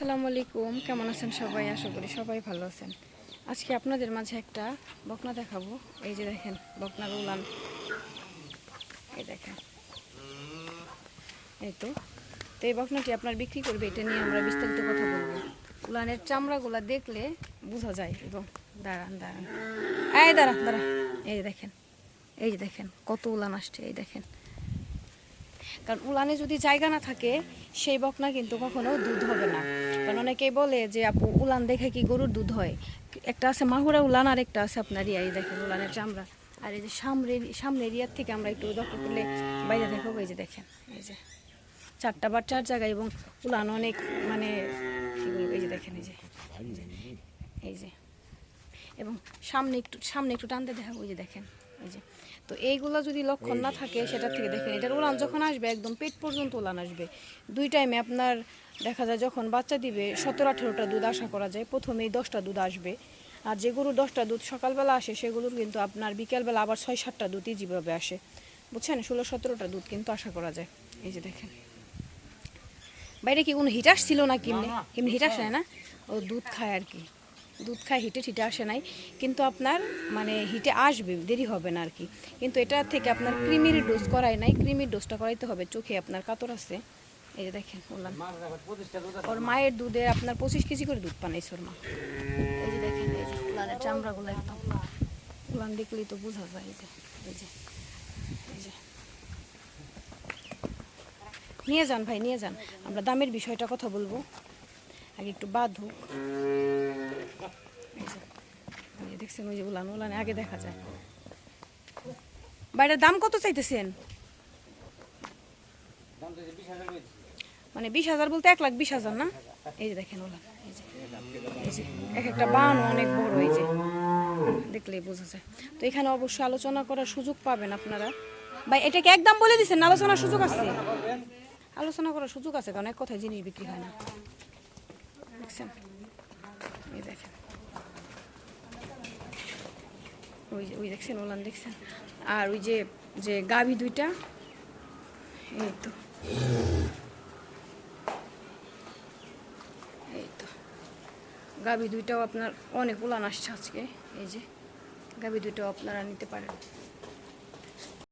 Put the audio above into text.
আসসালামু আলাইকুম। কেমন আছেন সবাই? আশা করি সবাই ভালো আছেন। আজকে আপনাদের মাঝে একটা বকনা দেখাবো। এই যে দেখেন বকনার উলান এই দেখেন। এই তো। তো এই বকনাটি আপনার বিক্রি করবে, এটা নিয়ে আমরা বিস্তারিত কথা বলব। উলানের চামড়াগুলা দেখলে বোঝা যায় এবং দাঁড়ান দাঁড়ান। এই দাঁড়ান দাঁড়ান। এই দেখেন, এই যে দেখেন, কত উলান আসছে, এই দেখেন। কারণ উলানে যদি জায়গা না থাকে, সেই বকনা কিন্তু কখনো দুধ হবে না। কারণ অনেকেই বলে যে আপু উলান দেখে কি গরুর দুধ হয়? একটা আছে মাহুরা উলান আর একটা আছে আপনার ইয়া এই দেখেন উলানের চামড়া। আর এই যে সামনের সামনের ইয়ার থেকে আমরা একটু দক্ষ করলে বাইরে দেখো এই যে দেখেন এই যে চারটা বা চার জায়গায় এবং উলান অনেক মানে এই যে দেখেন এই যে, এই যে। এবং সামনে একটু সামনে একটু টানতে দেখা ওই যে দেখেন। এই যে। তো এইগুলো যদি লক্ষণ না থাকে সেটা থেকে দেখেন এটার উলান যখন আসবে একদম পেট পর্যন্ত উলান আসবে। দুই টাইমে আপনার দেখা যায় যখন বাচ্চা দিবে সতেরো আঠেরোটা দুধ আশা করা যায় প্রথমেই দশটা দুধ আসবে। আর যে গরুর দশটা দুধ সকালবেলা আসে সেগুলোর কিন্তু আপনার বিকেলবেলা আবার ছয় সাতটা দুধই যেভাবে আসে। বুঝছেন? ষোলো সতেরোটা দুধ কিন্তু আশা করা যায়। এই যে দেখেন। বাইরে কি কোনো হিট আসছিল না কেমনি কেমনি হিট আসে না? ও দুধ খায় আর কি। দুধ খায়, হিটে হিটে আসে নাই। কিন্তু আপনার মানে হিটে আসবে, দেরি হবে না আর কি কিন্তু এটা থেকে আপনার ক্রিমির ডোজ করাই নাই, ক্রিমির ডোজটা করাইতে হবে। চোখে আপনার কাতর আছে। এই যে দেখেন, বললাম। ওর মায়ের দুধে আপনার পঁচিশ কেজি করে দুধ পানাইছে ওর মা। এই যে দেখেন, এই যে চামড়াগুলো একদম। উলান দেখলেই তো বোঝা যায় এই যে এই যে। নিয়ে যান ভাই, নিয়ে যান। আমরা দামের বিষয়টা কথা বলব। আগে একটু বাঁধুক। দেখছেন। ওই যে উলান, উলানে আগে দেখা যায়। বাইরের দাম কত চাইতেছেন? মানে বিশ হাজার বলতে এক লাখ বিশ হাজার না? এই যে দেখেন যে এক একটা বান অনেক বড় দেখলেই বোঝা যায়। তো এখানে অবশ্যই আলোচনা করার সুযোগ পাবেন আপনারা। ভাই, এটাকে একদম বলে দিচ্ছেন আলোচনার সুযোগ আছে? আলোচনা করার সুযোগ আছে, কারণ এক কথায় জিনিস বিক্রি হয় না। দেখছেন? এই দেখেন। ওই ওই দেখছেন, ওলান দেখছেন? আর ওই যে যে গাভি দুইটা, এই তো। এই তো। গাভি দুইটাও আপনার, অনেক ওলান আসছে আজকে, এই যে। গাভি দুইটাও আপনারা নিতে পারেন।